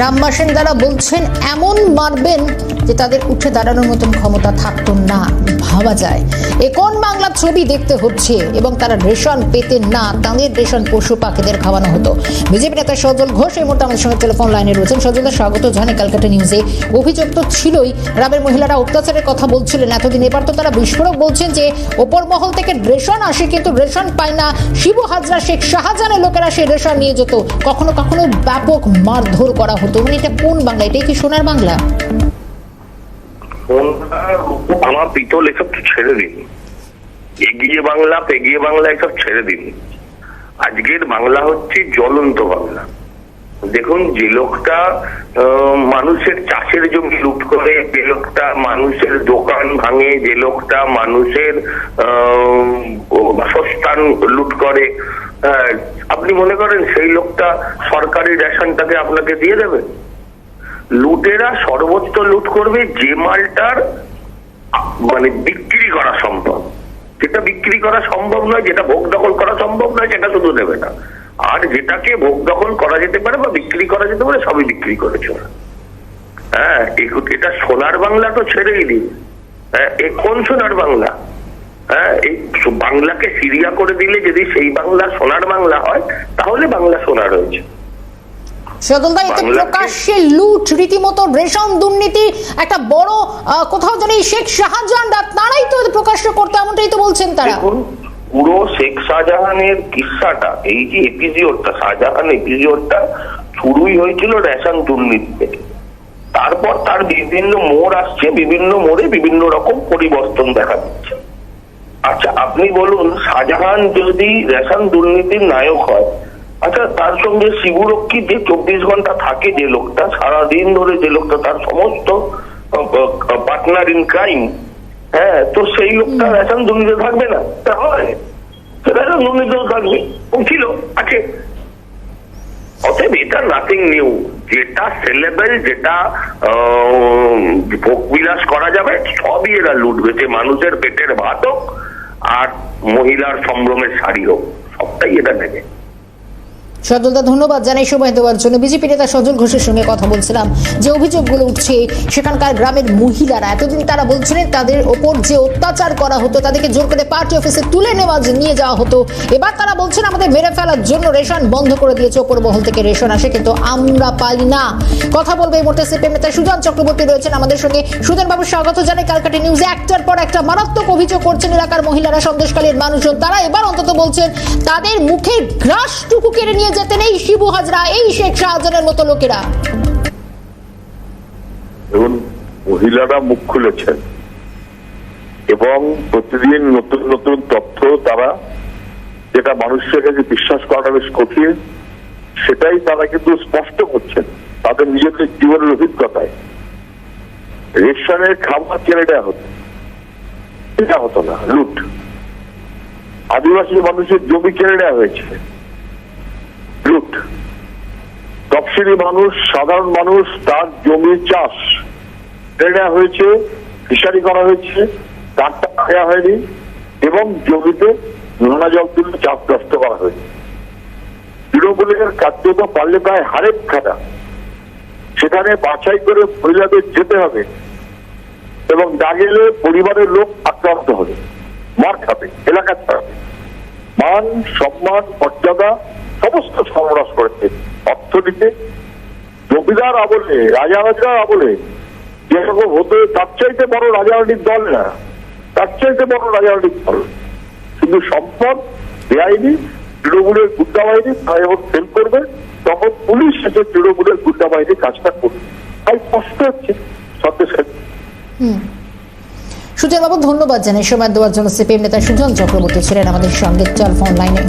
গ্রাম বাসিন্দারা বলছেন, এমন মারবেন যে তাদের উঠে দাঁড়ানোর মতন ক্ষমতা থাকতো না। ভাবা যায়। এ কোন বাংলার ছবি দেখতে হচ্ছে এবং তারা রেশন পেতেন না, তাদের রেশন পশু পাখিদের খাওয়ানো হতো। বিজেপি নেতা সজল ঘোষ এই মুহূর্তে আমাদের সঙ্গে টেলিফোন লাইনে রয়েছেন। সজলদা, স্বাগত জানাই ক্যালকাটা নিউজে। অভিযোগ তো ছিলই, গ্রামের মহিলারা অত্যাচারের কথা বলছিলেন। এতদিন এবার তো তারা বিস্ফোরক বলছেন যে, ওপর মহল থেকে রেশন আসে কিন্তু রেশন পায় না। শিবু হাজরা, শেখ শাহজাহানের লোকেরা সেই রেশন নিয়ে যেত। কখনো কখনো ব্যাপক মারধর করা হতো। মানে এটা কোন বাংলা? এটাই কি সোনার বাংলা? আমার পিতল এসব ছেড়ে দিন এগিয়ে বাংলা, পেগিয়ে বাংলা এসব ছেড়ে দিন আজকের বাংলা হচ্ছে জ্বলন্ত বাংলা। দেখুন, যে লোকটা মানুষের চাষের জমি লুট করে, যে লোকটা মানুষের দোকান ভাঙে, যে লোকটা মানুষের বাসস্থান লুট করে আপনি মনে করেন সেই লোকটা সরকারি রেশনটাকে আপনাকে দিয়ে দেবে? লুটেরা সর্বোচ্চ লুট করবে যে মালটার মানে বিক্রি করা সম্ভব। যেটা বিক্রি করা সম্ভব নয়, যেটা ভোগ দখল করা সম্ভব নয়, সেটা শুধু দেবে না। আর যেটাকে ভোগ দখল করা যেতে পারে বা বিক্রি করা যেতে পারে সবই বিক্রি করেছে হ্যাঁ এটা সোনার বাংলা তো ছেড়েই দিন। হ্যাঁ কোন সোনার বাংলা? হ্যাঁ এই বাংলাকে সিরিয়া করে দিলে যদি সেই বাংলা সোনার বাংলা হয় তাহলে বাংলা সোনার হয়েছে সদলদা এতে প্রকাশ্যে লুট রীতিমতো রেশন দুর্নীতি একটা বড় কোথাও যেন শেখ শাহজাহানরা তারাই তো প্রকাশ্য করতে এমনটাই তো বলছেন তারা। পুরো শেখ শাহজাহানের কিস্সাটা, এই যে এপিজিওডটা শাহজাহান এপিজিওডটা শুরুই হয়েছিল রেশন দুর্নীতি থেকে তারপর তার বিভিন্ন মোড় আসছে, বিভিন্ন মোড়ে বিভিন্ন রকম পরিবর্তন দেখা দিচ্ছে। আচ্ছা আপনি বলুন, শাহজাহান যদি রেশন দুর্নীতির নায়ক হয় আচ্ছা তার সঙ্গে শিবুরক্ষী যে চব্বিশ ঘণ্টা থাকে যে লোকটা, সারাদিন ধরে যে লোকটা, তার সমস্ত পার্টনার ইন ক্রাইম হ্যাঁ তো সেই লোকটা রেশন দুর্নীতি থাকবে না। তা হয়। রেশন দুর্নীতিও থাকবে। ও ছিল। আছে অতএব এটা নাথিং নিউ যেটা সেলেবেল যেটা আহ, ভোগ বিলাস করা যাবে সবই এরা লুটবে। যে মানুষের পেটের ভাত হোক আর মহিলার সম্ভ্রমের শাড়ি হোক সবটাই এটা নেবে। সজলদা, ধন্যবাদ জানাই সময় দেওয়ার জন্য। বিজেপি নেতা সজল ঘোষের সঙ্গে কথা বলছিলাম। যে অভিযোগগুলো উঠছে, সেখানকার গ্রামের মহিলারা, এতদিন তারা বলছিলেন তাদের ওপর যে অত্যাচার করা হতো, তাদেরকে জোর করে পার্টি অফিসে তুলে নেওয়া নিয়ে যাওয়া হতো, এবার তারা বলছেন আমাদের মেরে ফেলার জন্য রেশন বন্ধ করে দিয়েছে ওপর মহল থেকে রেশন আসে, কিন্তু আমরা পাই না। কথা বলবে এই মুহূর্তে সিপিএম নেতা সুজন চক্রবর্তী রয়েছেন আমাদের সঙ্গে। সুজন বাবু স্বাগত জানাই কালকাটি নিউজে। একটার পর একটা মারাত্মক অভিযোগ করছেন এলাকার মহিলারা সন্দেশকালীর মানুষজন। তারা এবার অন্তত বলছেন, তাদের মুখের গ্রাসটুকু কেড়ে নিয়ে যেতেন এই শিবু হাজরা, এই শেখ শাহজাহানের মতো লোকেরা। এবং মহিলারা মুখ খুলেছেন এবং প্রতিদিন নতুন নতুন তথ্য তারা, যেটা মানুষের কাছে বিশ্বাস করাটা বেশ কঠিন, সেটাই তারা কিন্তু স্পষ্ট করছেন তাদের নিজেদের জীবনের অভিজ্ঞতায়। রেশনের খাবার কেড়ে দেওয়া হতো। এটা হতো না, লুট। আদিবাসী মানুষের জমি কেড়ে নেওয়া হয়েছে। লুট তফসিলি মানুষ, সাধারণ মানুষ, তার জমি চাষ। কেড়ে হয়েছে, ফিশারি করা হয়েছে, তার টাকা হয়নি, এবং জমিতে নোনা জল তুলে চাষগ্রস্ত করা হয়েছে। তৃণমূলের কার্যত পারলে প্রায় হারেক খাটা। সেখানে বাছাই করে মহিলাদের যেতে হবে, এবং না গেলে পরিবারের লোক আক্রান্ত হবে। মার খাবে এলাকা ছাড়াবে। মান, সম্মান, মর্যাদা সমস্ত সর্বনাশ করেছে। অর্থনীতি, জমিদার আমলে রাজা রাজার আমলে, যেরকম হতো তার চাইতে বড় রাজারানির দল না। তার চাইতে বড় রাজারানির দল। কিন্তু সম্পদ বেআইনি, তৃণমূলের গুন্ডা বাহিনী যখন ফেল করবে, তখন পুলিশ এসে তৃণমূলের গুন্ডা বাহিনী কাজটা করবে। তাই কষ্ট হচ্ছে সন্দেশ সুজন বাবু ধন্যবাদ জানাই সময় দেওয়ার জন্য সিপিএম নেতা সুজন চক্রবর্তী ছিলেন আমাদের সঙ্গে। টেলিফোন লাইনে